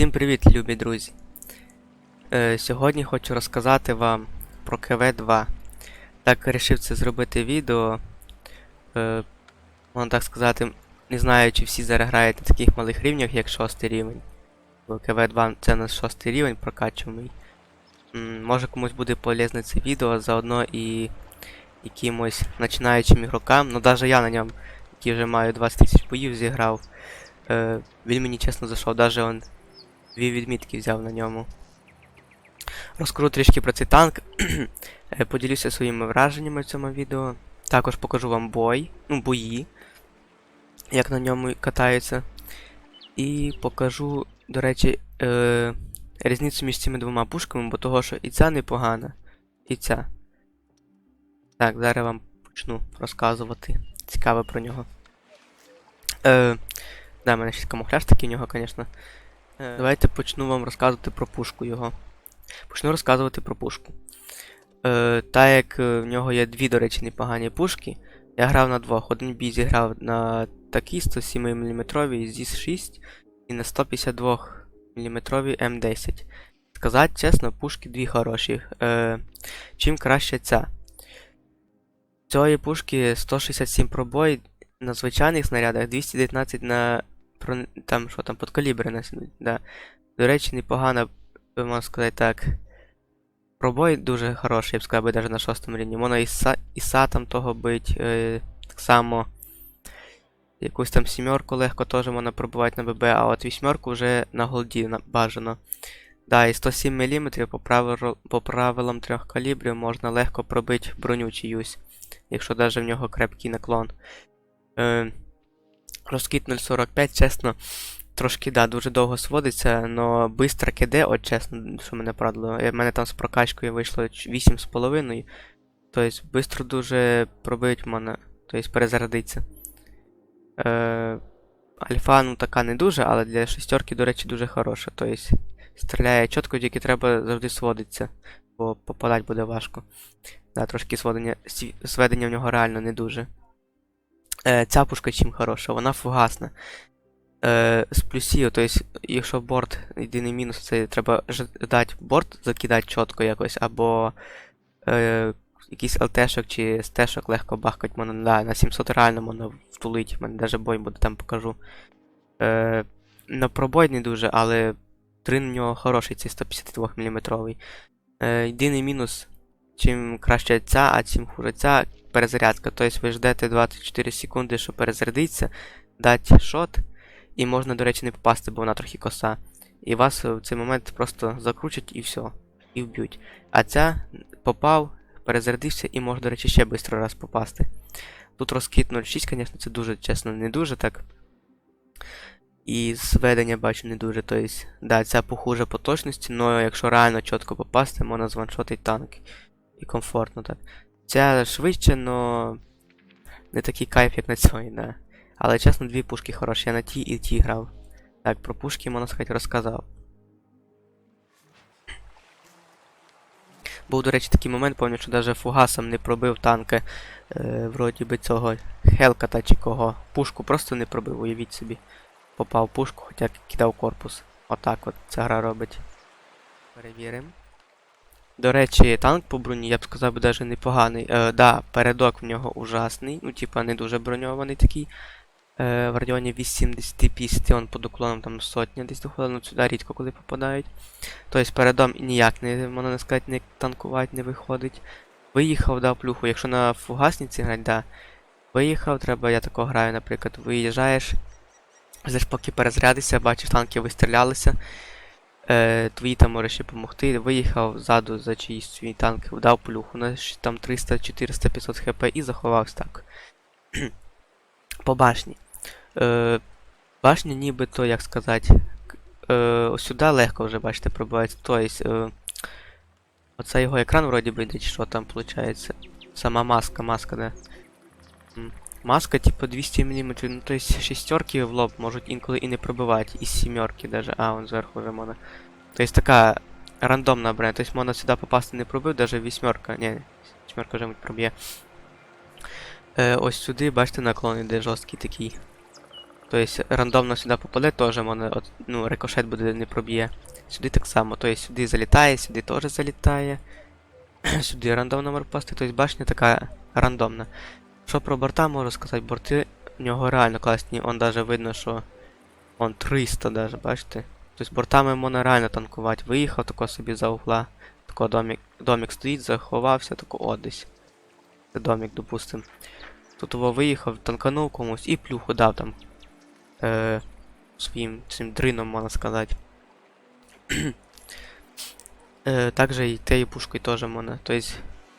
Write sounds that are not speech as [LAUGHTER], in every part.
Всім привіт, любі друзі! Е, сьогодні хочу розказати вам про КВ2. Так вирішив це зробити відео. Е, можна так сказати, не знаю, чи всі зараз грають на таких малих рівнях, як 6 рівень. Бо КВ2 це на 6 рівень прокачуваний. Може комусь буде полезне це відео, заодно і якимось починаючим ігрокам. Ну навіть я на ньому, який вже маю 20 тисяч боїв, зіграв. Е, він мені чесно зайшов, навіть он дві відмітки взяв на ньому. Розкажу трішки про цей танк. [CLEARS THROAT] Е, Поділюся своїми враженнями в цьому відео. Також покажу вам бой, ну, бої, як на ньому катаються. І покажу, до речі, е, різницю між цими двома пушками, бо того, що і ця непогана, і ця. Так, зараз вам почну розказувати. Цікаве про нього. Е, да, в мене ще камуфляж такий в нього, звісно. Е, Давайте почну вам розказувати про пушку його. Почну розказувати про пушку. Е, та як е, в нього є дві, до речі, непогані пушки. Я грав на двох. Один бій зіграв на такій 107 мм зіс 6 і на 152 мм М10. Сказати чесно, пушки дві хороші. Е, чим краще ця? Цієї пушки 167 пробой на звичайних снарядах, 219 на про там що там подкалібри несуть, да. До речі, непогано, можна сказати так. Пробой дуже хороший, я б сказав, навіть на шостому рівні. Можна іса, іса там того бить. Е, так само. Якусь там сімерку легко теж можна пробувати на ББ, а от вісьмерку вже на голді бажано. Да, і 107 мм по, правил, по правилам трьох калібрів можна легко пробити броню чиюсь, якщо навіть в нього крепкий наклон. Е, Розкид 0.45, чесно, трошки, да, дуже довго сводиться, но бистро киде, от чесно, що мене порадило. У мене там з прокачкою вийшло 8,5. Тобто, бистро дуже пробить в мене, тобто перезарядиться. Е, альфа, ну така не дуже, але для шестерки, до речі, дуже хороша. Тобто, стріляє чітко, тільки треба завжди сводитися, бо попадати буде важко. Да, трошки сводення, сведення в нього реально не дуже. Е, ця пушка чим хороша, вона фугасна. Е, з плюсів, тобто, якщо борт, єдиний мінус, це треба ждати борт, закидати чітко якось, або е, якийсь ЛТшок чи СТшок легко бахкать можна, да, на 700 реально можна втулить, мене навіть бой буде там покажу. Е, на пробой не дуже, але трин у нього хороший, цей 152 мм. Е, єдиний мінус, чим краще ця, а чим хуже ця, перезарядка. Тобто ви ждете 24 секунди, щоб перезарядитися, дати шот, і можна, до речі, не попасти, бо вона трохи коса. І вас в цей момент просто закручать і все, і вб'ють. А ця попав, перезарядився і може, до речі, ще швидко раз попасти. Тут розкид 0.6, звісно, це дуже, чесно, не дуже так. І зведення бачу не дуже. Тобто, да, ця похуже по точності, але якщо реально чітко попасти, можна званшотити танк. І комфортно так. Ця швидше, но не такий кайф, як на цій, да. Але чесно, дві пушки хороші, я на тій і тій грав. Так, про пушки, можна сказати, розказав. Був, до речі, такий момент, пам'ятаю, що навіть фугасом не пробив танки е, вроді би цього Хелката чи кого. Пушку просто не пробив, уявіть собі. Попав пушку, хоча кидав корпус. Отак от ця гра робить. Перевіримо. До речі, танк по броні, я б сказав, навіть непоганий. Е, да, передок в нього ужасний, ну, типа, не дуже броньований такий. Е, в районі 80-50 он під уклоном там сотня десь доходить, ну сюди рідко коли попадають. Тобто передом ніяк не, можна сказати, не танкувати не виходить. Виїхав, дав плюху. Якщо на фугасниці грати, да. Виїхав, треба, я тако граю, наприклад, виїжджаєш, ждеш поки перезарядишся, бачиш, танки вистрілялися. Е, твої там можеш ще допомогти. Виїхав ззаду за чиїсь свій танк, вдав плюху на там 300, 400, 500 хп і заховався так. [CLEARS THROAT] По башні. Е, башня нібито, як сказати, е, сюди легко вже, бачите, пробивається. Тобто, е, оце його екран вроді би йде, що там виходить. Сама маска, маска, да. Маска, типу 200 мм, ну то есть шестерки в лоб можуть інколи і не пробивати, і сімерки даже. А, он зверху вже можна. То есть така рандомна броня. То есть можна сюди попасти не пробив, даже вісьмерка. Ні, вісьмерка вже проб'є. Е, ось сюди, бачите, наклон іде жорсткий такий. Тобто рандомно сюди попаде, теж мене от, ну, рикошет буде не проб'є. Сюди так само, тобто сюди залітає, сюди теж залітає. [CLEARS THROAT] сюди рандомно морпости, тобто башня така рандомна. Що про борта можу сказати, борти в нього реально класні, он даже видно, що он 300 даже, бачите? Тобто бортами можна реально танкувати. Виїхав тако собі за угла, тако домик, домик стоїть, заховався, тако о, десь. Це домик, допустим. Тут його виїхав, танканув комусь і плюху дав там. Е, своїм цим дрином, можна сказати. [CLEARS THROAT] е, также і тією пушкою теж можна. Тобто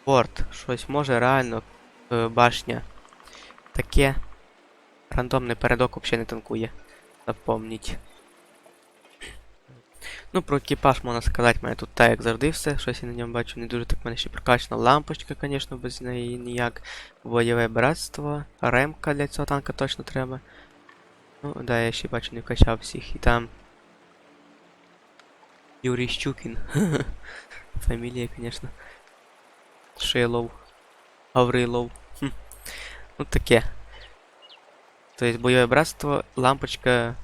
борт, щось може реально е, башня. Таке. Рандомний передок взагалі не танкує. Запомніть. Ну, про екіпаж можна сказати, мене тут так як завжди все, щось я на ньому бачу, не дуже так мене ще прокачана лампочка, звісно, без неї ніяк. Бойове братство, ремка для цього танка точно треба. Ну, да, я ще бачу, не вкачав всіх. І там. Юрій Щукін. [LAUGHS] Фамілія, звісно. Шилов. Гаврилов. Ну таке. Тобто бойове братство, лампочка.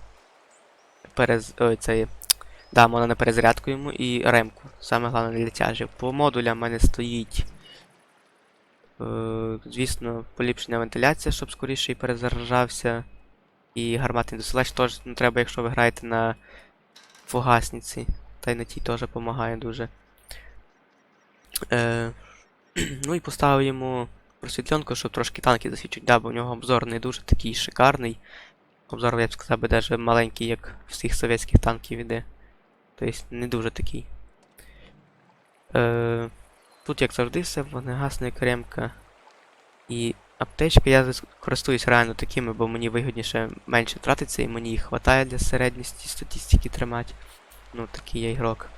Перез. Ой, це. Да, можна на перезарядку йому і ремку. Саме головне для тяжів. По модулям в мене стоїть. Е, звісно, поліпшення вентиляція, щоб скоріше і перезаряджався. І гарматний досилач теж не треба, якщо ви граєте на фугасниці. Та й на тій теж допомагає дуже. Е, [CLEARS THROAT] ну і поставив йому просвітленку, щоб трошки танки засвічуть. Да, бо в нього обзор не дуже такий шикарний. Обзор, я б сказав, навіть маленький, як всіх совєтських танків іде. Тобто не дуже такий. Е, тут, як завжди, все, вогнегасна кремка. І аптечка я користуюсь реально такими, бо мені вигідніше менше тратиться і мені їх вистачає для середності статистики тримати. Ну, такий я ігрок.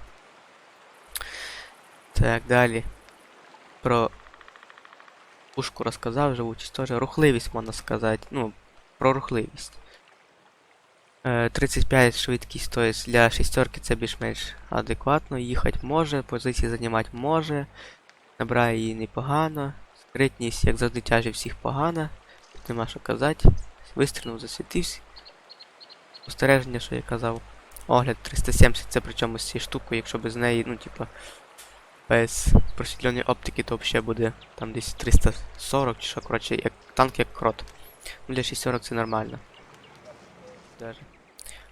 Так, далі. Про пушку розказав, живучість теж. Рухливість можна сказати. Ну, про рухливість. Е, 35 швидкість, тобто для шістерки це більш-менш адекватно. Їхати може, позиції займати може. Набирає її непогано. Скритність, як завжди, тяжі всіх погана. Тут нема що казати. Вистрілив, засвітився. Спостереження, що я казав. Огляд 370, це причому з цією штукою, якщо без неї, ну, типа, без просвітленої оптики, то взагалі буде там десь 340 чи що, коротше, як танк як крот. Ну, для 640 це нормально. Даже.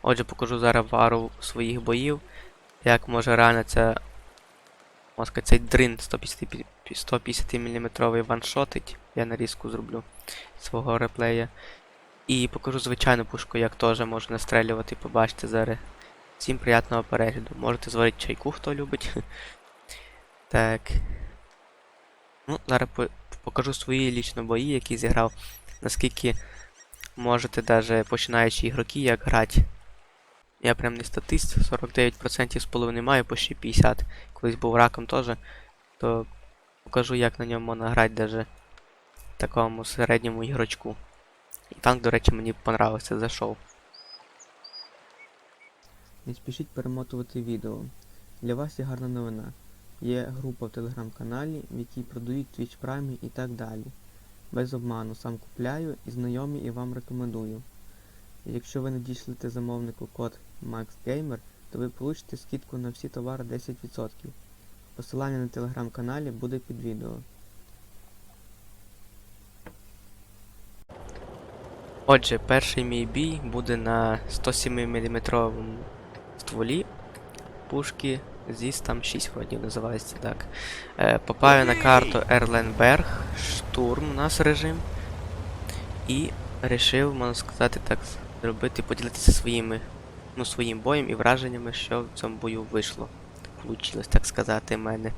Отже, покажу зараз вару своїх боїв. Як може реально це. можна цей дрин 150, 150 мм ваншотить. Я нарізку зроблю свого реплея. І покажу звичайну пушку, як теж можу настрелювати, побачите зараз. Всім приятного перегляду. Можете зварити чайку, хто любить. [LAUGHS] так. Ну, зараз по- покажу свої лічно бої, які зіграв. Наскільки можете даже починаючі ігроки як грати. Я прям не статист, 49% з половини маю, почти 50. Колись був раком теж, то покажу, як на ньому можна грати даже такому середньому ігрочку. І танк, до речі, мені понравився, зайшов. Не спішіть перемотувати відео. Для вас є гарна новина. Є група в телеграм-каналі, в якій продають Twitch Prime і так далі. Без обману сам купляю і знайомі і вам рекомендую. Якщо ви надішлете замовнику код MaxGamer, то ви получите скидку на всі товари 10%. Посилання на телеграм-каналі буде під відео. Отже, перший мій бій буде на 107 мм стволі пушки зіс там 6 вроді називається так. Е, попаю на карту Ерленберг, штурм у нас режим. І рішив, можна сказати, так зробити, поділитися своїми, ну, своїм боєм і враженнями, що в цьому бою вийшло. Получилось, так сказати, в мене.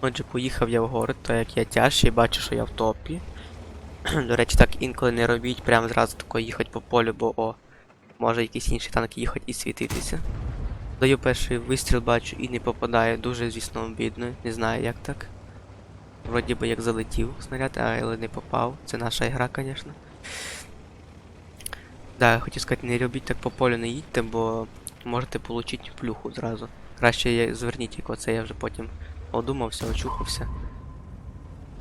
Отже, поїхав я в город, то як я тяжчий, бачу, що я в топі. До речі, так інколи не робіть, прямо зразу тако їхати по полю, бо о, може якийсь інший танк їхати і світитися. Даю перший вистріл, бачу і не попадає, дуже, звісно, обідно, не знаю як так. Вроді би як залетів снаряд, але не попав. Це наша ігра, звісно. Да, хотів сказати, не робіть так по полю не їдьте, бо можете отримати плюху зразу. Краще зверніть, як оце я вже потім одумався, очухався.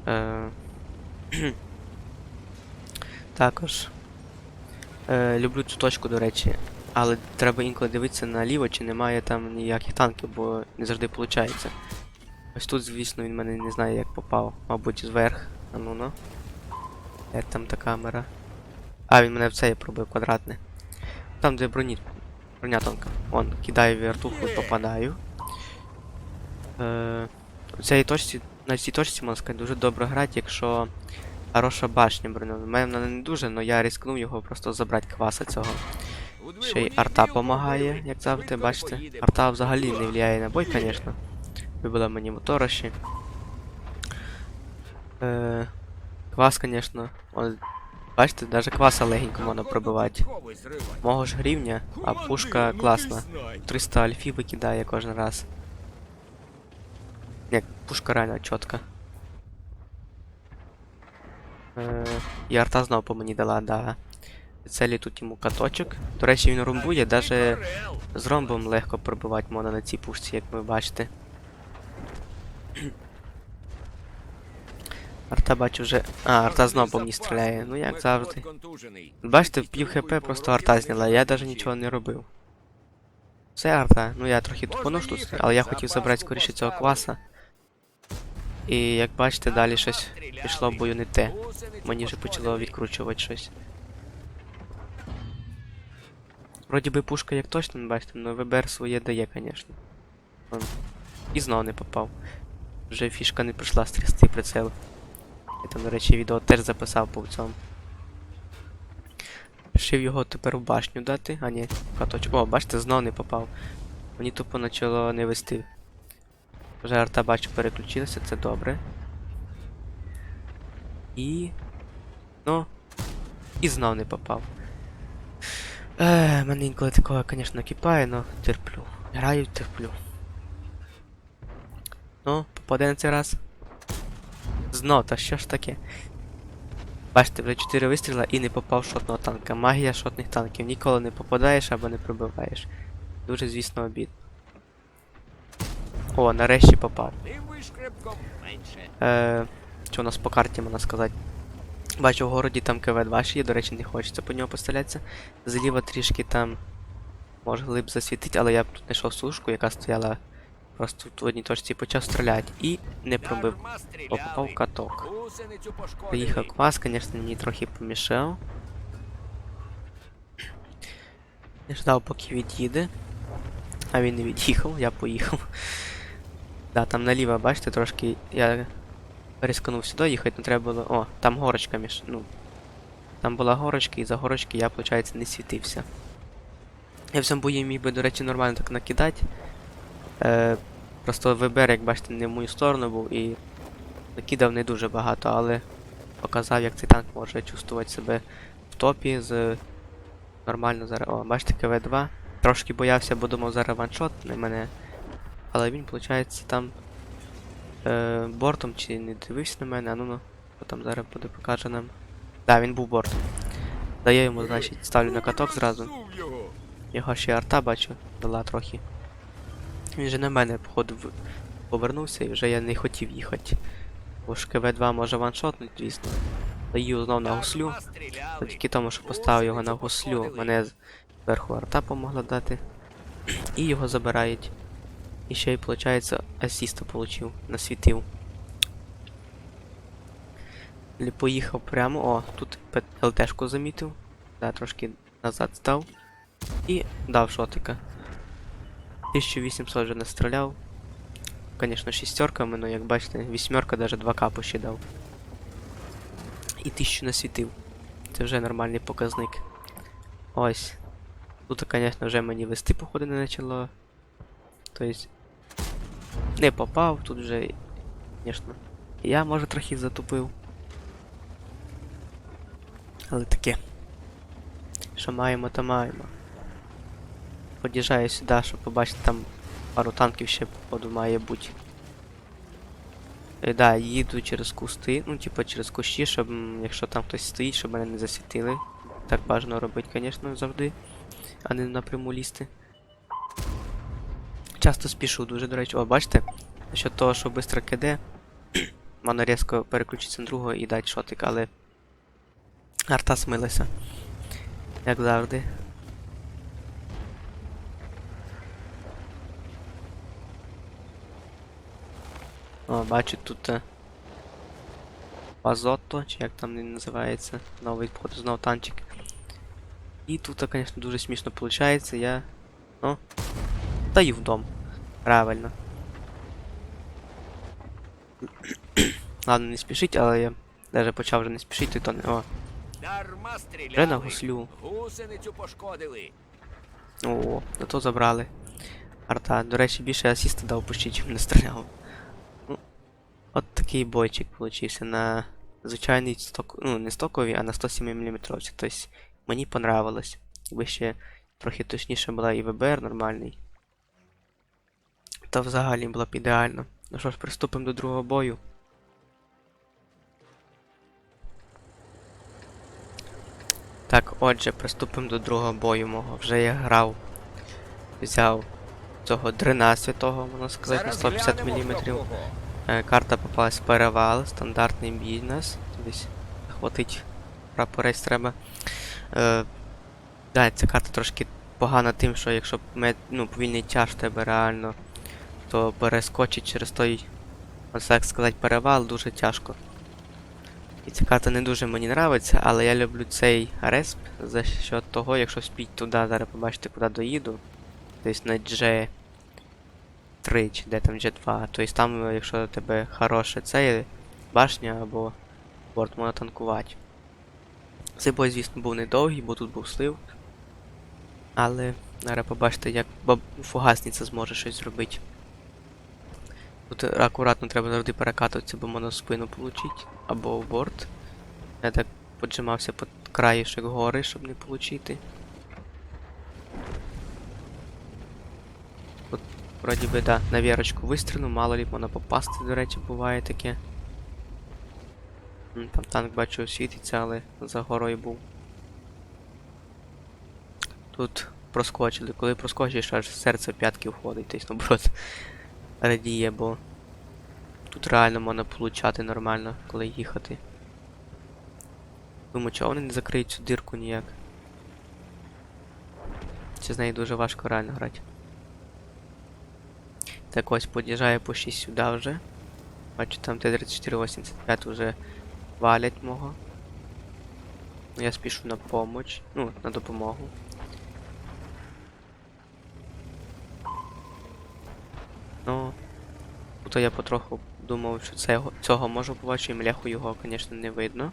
Е... [CLEARS THROAT] Також Е, люблю цю точку, до речі. Але треба інколи дивитися наліво, чи немає там ніяких танків, бо не завжди виходить. Ось тут, звісно, він мене не знає, як попав. Мабуть, зверх. А ну ну. Як там та камера? А, він мене в це пробив квадратне. Там, де броні. Броня тонка. Вон, кидаю вертуху і попадаю. Е, цій точці, на цій точці, можна сказати, дуже добре грати, якщо хороша башня броньована. У мене вона не дуже, але я рискнув його просто забрати кваса цього. Ще й арта помагає, як завжди, бачите. Арта взагалі не впливає на бой, звісно. Вибила мені мотороші. Е, квас, звісно. Бачите, навіть кваса легенько можна пробивати. Мого ж грівня, а пушка класна. 300 альфів викидає кожен раз. Ні, пушка реально чітка. Е, і арта знову по мені дала, да. Целі тут йому каточок. До речі, він румбує, навіть з ромбом легко пробивати можна на цій пушці, як ви бачите. Арта бачу вже. А, арта знову по мені стріляє. Ну як завжди. Бачите, пів хп просто арта зняла, я навіть нічого не робив. Це арта. Ну я трохи тупонув тут, але я хотів забрати скоріше цього класа. І як бачите, далі щось пішло в бою не те. Мені вже почало відкручувати щось. Вроді би пушка як точно не бачите, але ВБР своє дає, звісно. І знову не попав. Вже фішка не прийшла стрясти прицел. Я там, до речі, відео теж записав по цьому. Рішив його тепер в башню дати, а ні, в каточок. О, бачите, знов не попав. Мені тупо почало не вести. Вже арта бачу переключилася, це добре. І. Ну. І знов не попав. Е, мене інколи такого, звісно, кипає, но терплю. Граю, терплю. Ну, попаде на цей раз. Знов, та що ж таке? Бачите, вже 4 вистріла і не попав шотного танка. Магія шотних танків. Ніколи не попадаєш або не пробиваєш. Дуже, звісно, обід. О, нарешті попав. Е, що у нас по карті можна сказати? Бачу, в городі там КВ-2 ще є, до речі, не хочеться по нього пострілятися. Зліва трішки там може глиб засвітить, але я б тут знайшов сушку, яка стояла просто в одній точці і почав стріляти. І не пробив. Попав каток. Приїхав квас, звісно, мені трохи помішав. Я ждав, поки від'їде. А він не від'їхав, я поїхав. Да, там наліво, бачите, трошки я рискнув сюди їхати, не треба було. О, там горочка між. Ну. Там була горочка, і за горочки я, виходить, не світився. Я в цьому бої міг би, до речі, нормально так накидати. Е, просто вибер, як бачите, не в мою сторону був і накидав не дуже багато, але показав, як цей танк може чувствувати себе в топі з нормально зараз. О, бачите, КВ-2. Трошки боявся, бо думав зараз ваншот на мене. Але він, виходить, там е, бортом чи не дивився на мене, а ну ну, що там зараз буде покаже нам. Да, він був бортом. Даю йому, значить, ставлю на каток зразу. Його ще арта бачу, дала трохи. Він же на мене, походу, повернувся і вже я не хотів їхати. Бо ж КВ-2 може ваншотнути, звісно. Даю знов на гуслю. Завдяки тому, що поставив його на гуслю, мене зверху арта помогла дати. І його забирають. І ще й, виходить, асіста получив, насвітив. Поїхав прямо. О, тут ЛТшку замітив. Да, трошки назад став. І дав шотика. 1800 вже настріляв. Звісно, шістерками, але як бачите, вісьмерка навіть 2 капу ще дав. І 1000 насвітив. Це вже нормальний показник. Ось. Тут, звісно, вже мені вести, походу, не почало. Тобто. Не попав, тут вже, звісно. Я, може, трохи затупив. Але таке. Що маємо, то маємо. Під'їжджаю сюди, щоб побачити там пару танків ще походу має бути. Е, да, їду через кусти, ну типу через кущі, щоб якщо там хтось стоїть, щоб мене не засвітили. Так бажано робити, звісно, завжди, а не напряму лізти. Часто спішу дуже, до речі. О, бачите? Що того, що швидко киде, можна різко переключитися на другого і дати шотик, але арта смилася. Як завжди. О, бачу тут е, Пазотто, чи як там він називається, новий походу знов танчик. І тут, звісно, дуже смішно виходить, я. Ну. Даю в дом. Правильно. Ладно, не спішіть, але я даже почав вже не спішити, то не. О, Дарма стріляли. на гуслю. Гусеницю пошкодили. О, на то забрали. Арта, до речі, більше асіста дав почти, чим не стріляв. Ну, от такий бойчик получився на звичайній сток... ну, не стоковій, а на 107 мм. Тобто мені понравилось. Якби ще трохи точніше була і ВБР нормальний. То взагалі було б ідеально. Ну що ж, приступимо до другого бою. Так, отже, приступимо до другого бою мого. Вже я грав. Взяв цього дрена святого, можна сказати, на 150 мм. Е, Карта попалась в перевал, стандартний бій нас. Десь захватить прапорець треба. Е, да, ця карта трошки погана тим, що якщо ну, повільний тяж тебе реально, то перескочить через той, ось так сказати, перевал дуже тяжко. І ця карта не дуже мені нравиться, але я люблю цей респ за що того, якщо спіть туди, зараз побачите, куди доїду. Десь на G 3 чи де там G2. Тобто там, якщо у тебе хороше це башня або борт можна танкувати. Цей бой, звісно, був недовгий, бо тут був слив. Але зараз побачите, як фугасниця зможе щось зробити. Тут акуратно треба завжди перекатуватися, бо можна спину получити. Або в борт. Я так поджимався під краєшок гори, щоб не получити. От, вроді би, да, на вірочку вистріну, мало лі можна попасти, до речі, буває таке. Там танк бачу світиться, але за горою був. Тут проскочили. Коли проскочиш, аж серце п'ятки входить, тобто наоборот радіє, бо тут реально можна получати нормально, коли їхати. Думаю, чого вони не закриють цю дирку ніяк. Чи з нею дуже важко реально грати. Так ось під'їжджає по 6 сюди вже. Бачу там Т-3485 вже валять мого. Ну, Я спішу на помощь. Ну, на допомогу. Ну. Тут я потроху думав, що цього, цього можу побачити, і мляху його, звісно, не видно.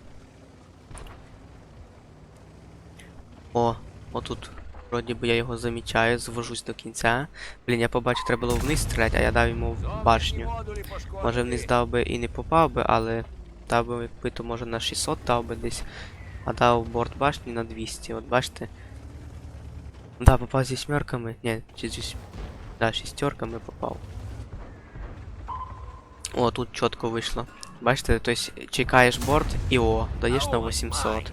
О, отут. Вроді би я його замічаю, звожусь до кінця. Блін, я побачив, треба було вниз стріляти, а я дав йому в башню. Може вниз дав би і не попав би, але дав би, то може на 600 дав би десь. А дав борт башні на 200, от бачите. Да, попав зі сімерками. Ні, чи зі Да, шістерками попав. О, тут чітко вийшло. Бачите, тобто чекаєш борт і о, даєш на 800.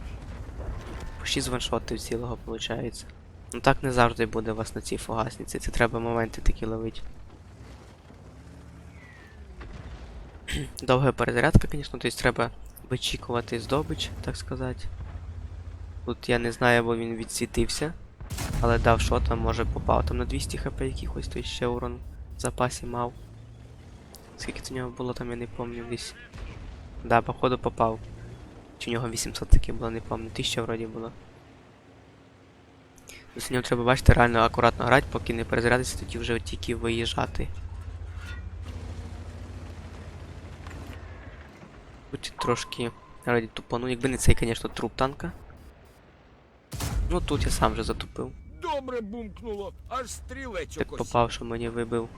По 6 ваншотів цілого виходить. Ну так не завжди буде вас на цій фугасниці, це треба моменти такі ловити. [CLEARS THROAT] Довга перезарядка, звісно, тобто треба вичікувати здобич, так сказати. Тут я не знаю, бо він відсвітився. Але дав що може попав там на 200 хп якихось, то ще урон в запасі мав. Скільки це у нього було там, я не пам'ятаю десь. Да, походу попав. Чи у нього 800 таки було, не пам'ятаю. 1000 вроді було. В нього треба, бачите, реально акуратно грати, поки не перезарядиться, тоді вже тільки виїжджати. Будь трошки раді тупану, якби не цей, звісно, труп танка. Ну тут я сам вже затупив. Добре бумкнуло, аж стрілець Так попав, що мені вибив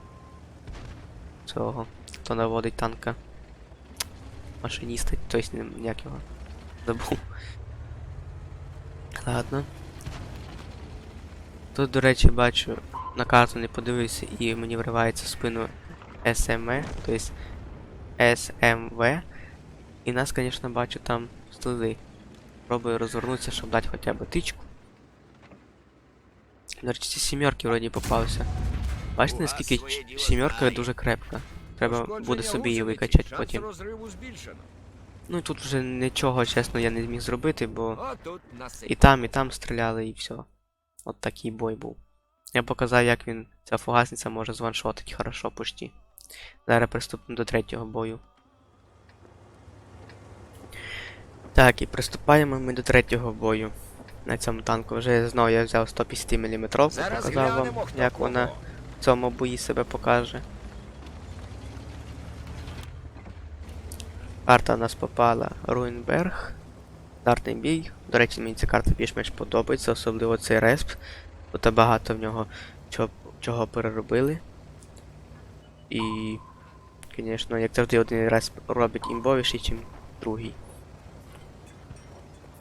цього, хто наводить танка. Машиніста, тобто не як його. Забув. Ладно. Тут, до речі, бачу, на карту не подивився і мені вривається в спину SME, тобто SMV. І нас, звісно, бачу там сліди. Пробую розвернутися, щоб дати хоча б тичку. До речі, ці сімерки вроді попався. Бачите, наскільки сімерка дуже крепка. Треба буде собі її викачати потім. Ну і тут вже нічого, чесно, я не зміг зробити, бо і там, і там стріляли, і все. От такий бой був. Я показав, як він, ця фугасниця може званшотити хорошо почти. Зараз приступимо до третього бою. Так, і приступаємо ми до третього бою. На цьому танку вже знову я взяв 150 мм, показав вам, як вона в цьому бої себе покаже. Карта у нас попала Руїнберг. Стартний бій. До речі, мені ця карта більш-менш подобається, особливо цей респ. Тут багато в нього чого, чого переробили. І, звісно, як завжди один респ робить імбовіший, ніж другий.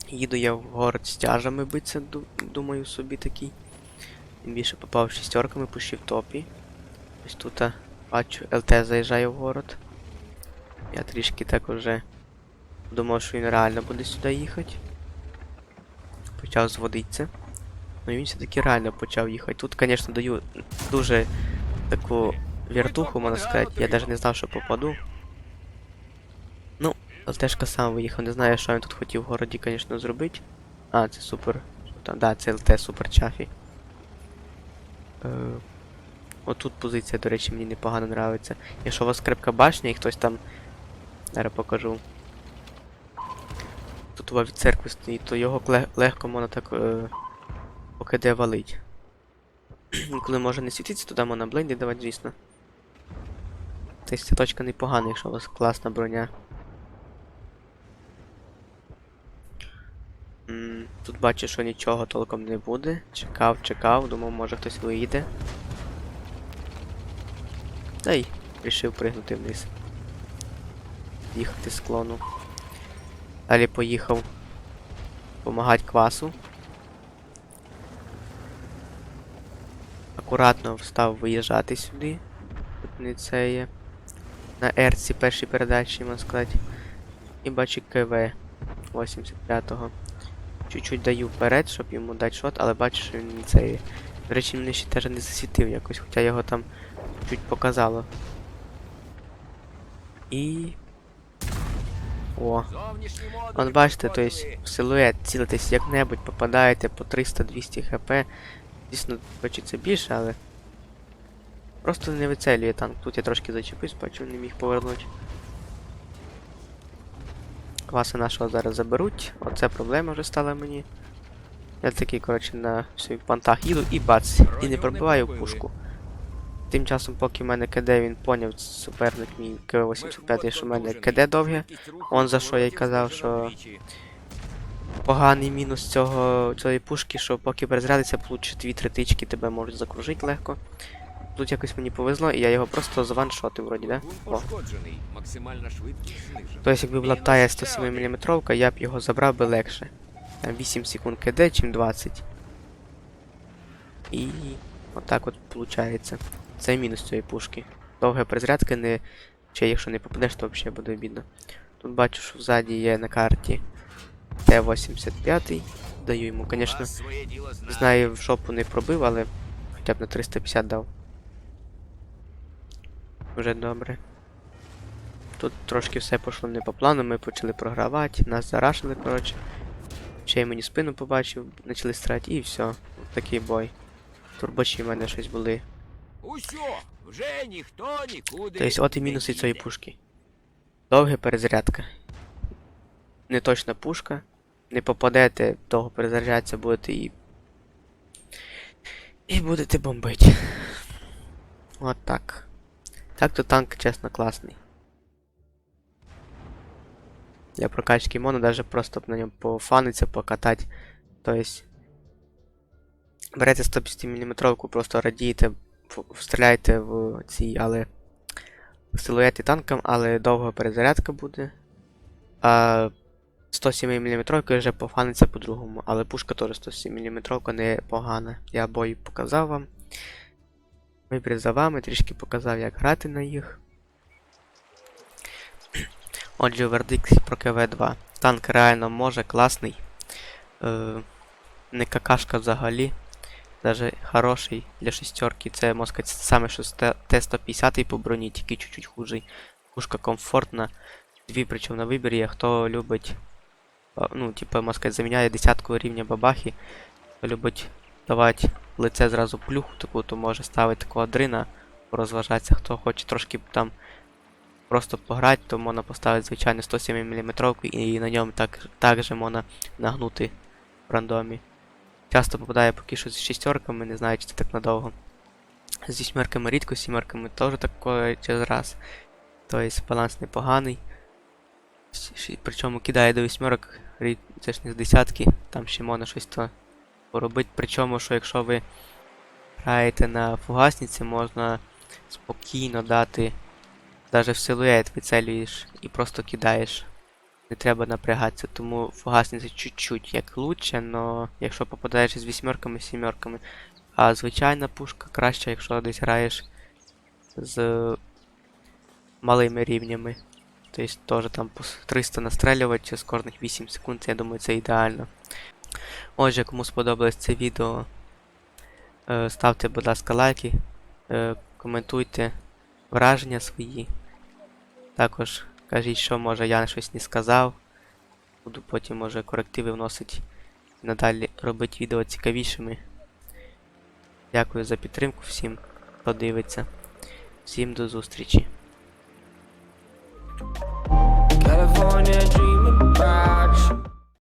Їду я в город з тяжами битися, думаю собі такий. Тим більше попав шістерками по топі. Ось тут бачу, ЛТ заїжджає в город. Я трішки так уже думав, що він реально буде сюди їхати. Почав зводитися. Ну він все-таки реально почав їхати. Тут, звісно, даю дуже таку вертуху, можна сказати. Я навіть не знав, що попаду. Ну, ЛТшка сам виїхав, не знаю, що він тут хотів в городі, звісно, зробити. А, це супер. Там? Да, це ЛТ супер чафі. Е, Отут позиція, до речі, мені непогано нравиться. Якщо у вас крепка башня і хтось там. Зараз покажу. Тут у від церкви стоїть, то його легко можна так е, ОКД валить. [CLEARS THROAT] Коли може не світитися, туди можна бленді давати, звісно. Тобто ця точка непогана, якщо у вас класна броня. Тут бачу, що нічого толком не буде. Чекав, чекав, думав, може хтось виїде. Та й рішив пригнути вниз. Їхати з склону. Далі поїхав помагати квасу. Акуратно встав виїжджати сюди. Тут не це є. На Ерці першій передачі, можна сказати. І бачу КВ 85-го. Чуть-чуть даю вперед, щоб йому дати шот, але бачу, що він не це є. До речі, мене ще теж не засвітив якось, хоча його там чуть показало. І. О. От бачите, то есть в силует цілитесь як-небудь, попадаєте по 300-200 хп. Звісно, хочеться більше, але. Просто не вицелює танк. Тут я трошки зачепився, бачу, не міг повернути. Кваса нашого зараз заберуть. Оце проблема вже стала мені. Я такий, коротше, на своїх понтах їду і бац, і не пробиваю пушку. Тим часом, поки в мене КД, він поняв, суперник мій Ми КВ-85, що в мене. КД довге. Он за що я й казав, що- Поганий мінус цього, цієї пушки, що поки перезарядиться, получиш дві-три тички, тебе можуть закружити легко. Тут якось мені повезло, і я його просто заваншотив вроді, да? О. Тобто, якби була тая 107-мм, я б його забрав би легше. Там 8 секунд КД, чим 20. І отак от виходить. Це мінус цієї пушки. Довга перезарядка не. Ще якщо не попадеш, то взагалі буде обідно. Тут бачу, що ззаді є на карті Т-85. Даю йому, звісно. Знаю, в шопу не пробив, але хоча б на 350 дав. Вже добре. Тут трошки все пішло не по плану, ми почали програвати, нас зарашили, коротше. Ще й мені спину побачив, почали страти і все. Такий бой. Турбочі в мене щось були. Усьо, вже ніхто нікуди. Тобто от і не мінуси цієї пушки. Довга перезарядка. Неточна пушка. Не попадете, довго перезаряджатися будете і. І будете бомбити. От так. Так то танк, чесно, класний. Для прокачки моно даже просто на ньому пофаниться, покатати. Тобто. Берете 150 мм, просто радієте, стріляєте в цій, але силуети танком, але довга перезарядка буде. А 107 мм вже пофаниться по-другому, але пушка теж 107 мм не погана. Я бої показав вам. Вибір за вами, трішки показав, як грати на їх. Отже, вердикт про КВ-2. Танк реально може, класний. Е, не какашка взагалі. Даже хороший для шестерки. Це можна сказати, саме що з Т- Т-150 по броні, тільки чуть-чуть хужий. Пушка комфортна. дві причому на вибір є, хто любить, ну, типу, можна сказати, заміняє десятку рівня бабахи, хто любить давати лице зразу плюху таку, то може ставити такого дрина, розважатися, хто хоче трошки там просто пограти, то можна поставити звичайно 107 мм і на ньому так, так же можна нагнути в рандомі. Часто попадає поки що з шістерками, не знаю, чи це так надовго. З вісьмерками рідко, з сімерками теж такое через раз. Тобто баланс непоганий. Причому кидає до вісьмерок, це ж не з десятки, там ще можна щось то поробити. Причому, що якщо ви граєте на фугасниці, можна спокійно дати, навіть в силует вицелюєш і просто кидаєш. Не треба напрягатися, тому фугасниця чуть-чуть як лучше, но якщо попадаєш з вісьмерками, сімерками. А звичайна пушка краще, якщо десь граєш з малими рівнями. Тобто теж там по 300 настрелювати з кожних 8 секунд, я думаю, це ідеально. Отже, кому сподобалось це відео, е, ставте, будь ласка, лайки, е, коментуйте враження свої. Також Кажіть, що може я щось не сказав. Буду потім може корективи вносити і надалі робити відео цікавішими. Дякую за підтримку всім, хто дивиться. Всім до зустрічі. California dream about you.